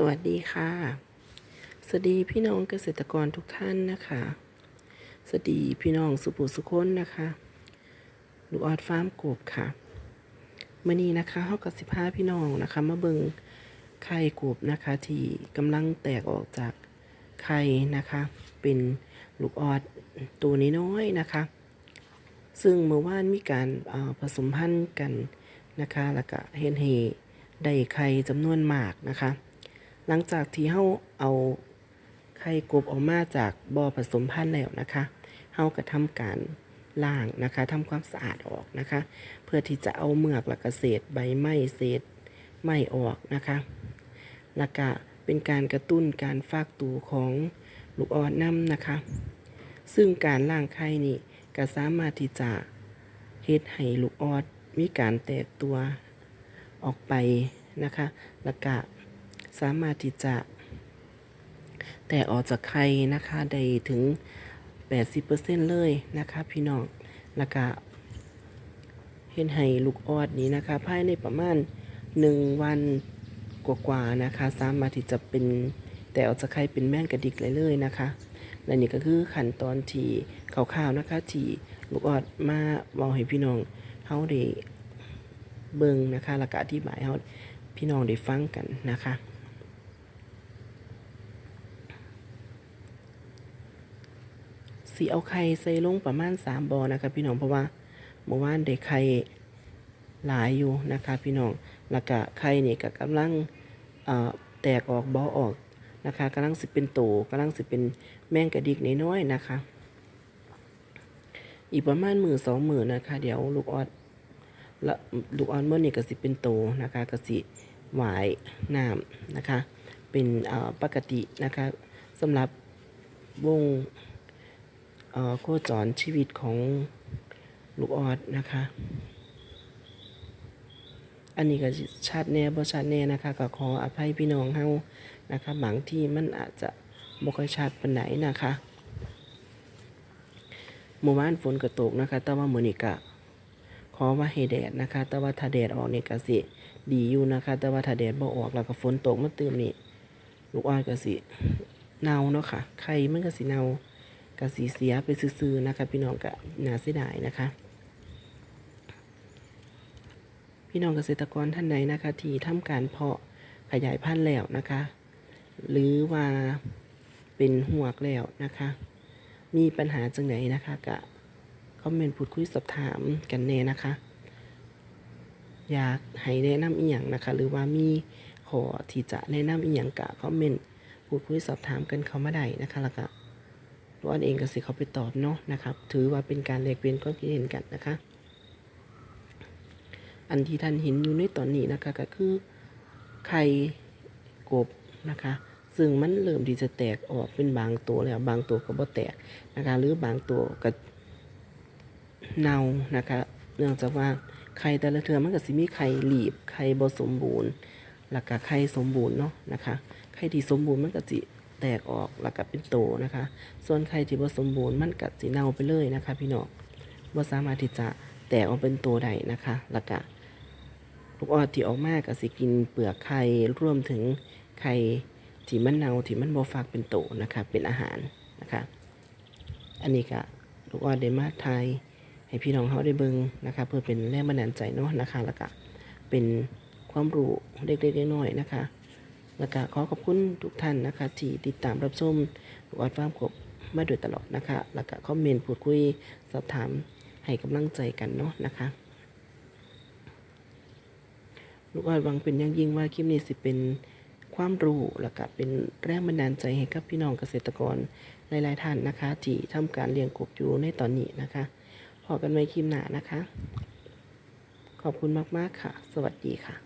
สวัสดีค่ะ สวัสดีพี่น้องเกษตรกรทุกท่านนะคะ สวัสดีพี่น้องสุปุสุคนนะคะลูกออดฟาร์มกบค่ะมื่อนี้นะคะเฮากับสิบห้าพี่น้องนะคะ มาเบิงไข่กบนะคะ ที่กำลังแตกออกจากไข่นะคะ เป็นลูกออดตัวน้อยๆนะคะ ซึ่งเมื่อวานมีการผสมพันธุ์กันนะคะ แล้วก็เห็นเฮได้ไข่จำนวนมากนะคะ หลังจากที่เฮาเอาไข่กบออกมาจากบ่อผสมพันธุ์แล้วนะคะเฮาก็ทำการล้างนะคะทำความสะอาดออกนะคะ เพื่อที่จะเอาเมือกและกเศษใบไม้เศษไม้ออกนะคะแล้วก็เป็นการกระตุ้นการฟากตัวของลูกออดน้ำนะคะ ซึ่งการล้างไข่นี่ก็สามารถที่จะเฮ็ดให้ลูกออดมีการแตกตัวออกไปนะคะ แล้วก็ สามารถที่จะ แตกออกจากไข่นะคะได้ถึง 80%เลยนะคะพี่น้องแล้วก็เฮ็ดให้ลูกออดนี้นะคะภายในประมาณ 1 วันกว่าๆนะคะ สามารถที่จะเป็นแต่ออกจากไข่เป็นแม่งกระดิกเลยเลยนะคะและนี่ก็คือขั้นตอนที่คร่าวๆนะคะที่ลูกออดมาบอกให้พี่น้องเฮาได้เบิ่งนะคะแล้วก็อธิบายเฮาพี่น้องได้ฟังกันนะคะ สีเอาไข่ใส่ลงประมาณสามบอนะคะพี่น้องเพราะว่าเมื่อวานได้ไข่หลายอยู่นะคะพี่น้องแล้วก็ไข่นี่ก็กำลังแตกออกบอออกนะคะกำลังสิเป็นโตกำลังสิเป็นแมงกระดิกน้อยๆนะคะ อีกประมาณมือสองมือนะคะ เดี๋ยวลูกออดละลูกออดเมื่อนี่ก็สิเป็นโตนะคะก็สิหวายน้ำนะคะ เป็นปกตินะคะสำหรับวง โคจรชีวิตของลูกออดนะคะ อันนี้ก็ชัดแน่บ่ชัดแน่นะคะ ก็ขออภัยพี่น้องเฮานะคะบางที่มันอาจจะบ่ค่อยชัดปานไหนนะคะเมื่อวานฝนก็ตกนะคะ แต่ว่ามื้อนี้ก็ขอว่าให้แดดนะคะ แต่ว่าถ้าแดดออกนี่ก็สิดีอยู่นะคะ แต่ว่าถ้าแดดบ่ออกแล้วก็ฝนตกมาเติมนี่ลูกออดก็สิเน่าเนาะค่ะไข่มันก็สิเน่า กสีเสียไปซื้อๆนะคะ พี่น้องกะนาเสียดายนะคะ พี่น้องเกษตรกรท่านใดนะคะที่ทำการเพาะขยายพันธุ์แล้วนะคะ หรือว่าเป็นหัวกแล้วนะคะ มีปัญหาจังไหนนะคะกะคอมเมนต์พูดคุยสอบถามกันแน่นะคะ อยากให้แนะนำอีหยังนะคะ หรือว่ามีขอที่จะแนะนำอีหยังกะคอมเมนต์พูดคุยสอบถามกันเข้ามาได้นะคะแล้วก็ วอันเองก็สิเขาไปตอบเนาะนะครับ ถือว่าเป็นการแลกเปลี่ยนความคิดเห็นกันนะคะ อันที่ท่านเห็นอยู่ในตอนนี้นะคะก็คือไข่กบนะคะ ซึ่งมันเริ่มที่จะแตกออกเป็นบางตัวแล้วบางตัวก็บ่แตกนะคะ หรือบางตัวก็เน่านะคะเนื่องจากว่าไข่แต่ละเทือมันก็สิมีไข่หลีบไข่บ่สมบูรณ์แล้วก็ไข่สมบูรณ์เนาะนะคะไข่ที่สมบูรณ์มันก็สิ แตกออกแล้วก็เป็นโตนะคะ ส่วนไข่ที่บ่สมบูรณ์มันก็สิเน่าไปเลยนะคะ พี่น้องบ่สามารถที่จะแตกออกเป็นโตได้นะคะ แล้วก็ลูกออดที่ออกมากก็สิกินเปลือกไข่รวมถึงไข่ที่มันเน่าที่มันบ่ฟักเป็นโตนะคะ เป็นอาหารนะคะ อันนี้ก็ลูกออดได้มาไทยให้พี่น้องเขาได้เบิ่งนะคะ เพื่อเป็นแรงบันดาลใจเนาะนะคะ แล้วก็เป็นความรู้เล็กๆน้อยๆนะคะ แล้วก็ขอขอบคุณทุกท่านนะคะ ที่ติดตามรับชมลูกอดฟาร์มกบมาโดยตลอดนะคะ แล้วก็คอมเมนต์พูดคุยสอบถามให้กำลังใจกันเนาะนะคะลูกออดหวังเป็นอย่างยิ่งว่าคลิปนี้สิเป็นความรู้แล้วก็เป็นแรงบันดาลใจให้กับพี่น้องเกษตรกรหลายๆท่านนะคะ ที่ทำการเลี้ยงกบอยู่ในตอนนี้นะคะพอกันไว้คลิปหน้านะคะ ขอบคุณมาก ๆ ค่ะ สวัสดีค่ะ